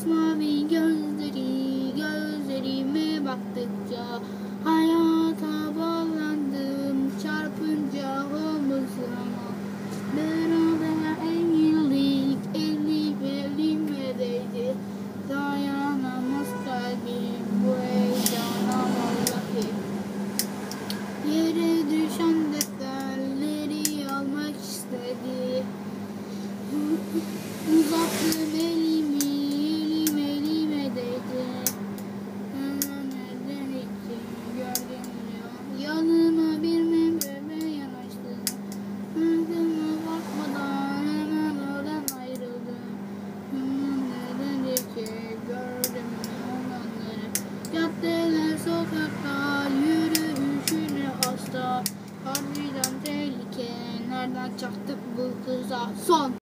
masmavi gözleri gözlerime baktıkça Harbiden tehlike. Nereden çaktık bu kıza son?